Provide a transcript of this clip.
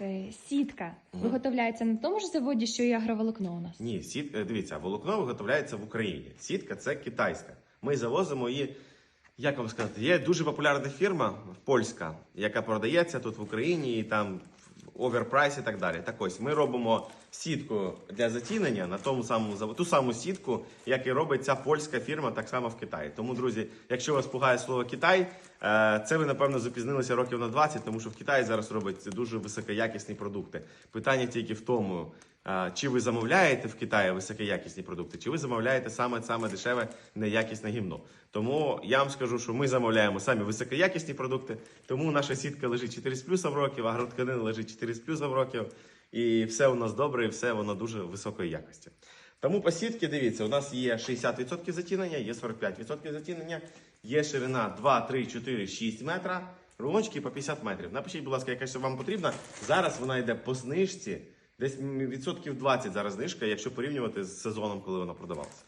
е, сітка виготовляється на тому ж заводі, що і агроволокно у нас. Ні, сіт... е, дивіться, волокно виготовляється в Україні. Сітка це китайська. Ми завозимо її. Як вам сказати, є дуже популярна фірма польська, яка продається тут в Україні і там оверпрайс і так далі. Так ось ми робимо сітку для затінення на тому самому ту саму сітку, як і робить ця польська фірма, так само в Китаї. Тому, друзі, якщо вас пугає слово Китай, е, це ви напевно запізнилися років на 20, тому що в Китаї зараз робить дуже високоякісні продукти. Питання тільки в тому, Чи ви замовляєте в Китаї високоякісні продукти, чи ви замовляєте саме саме дешеве неякісне гімно? Тому я вам скажу, що ми замовляємо самі високоякісні продукти. Тому наша сітка лежить 4 з плюсом років, агротканина лежить 4 з плюсом років, і все у нас добре, і все воно дуже високої якості. Тому по сітки, дивіться, у нас є 60% затінення, є 45% затінення, є ширина 2, 3, 4, 6 метра, рулончики по 50 метрів. Напишіть, будь ласка, яка ще вам потрібна. Зараз вона йде по знижці. Десь відсотків 20 зараз знижка, якщо порівнювати з сезоном, коли вона продавалася.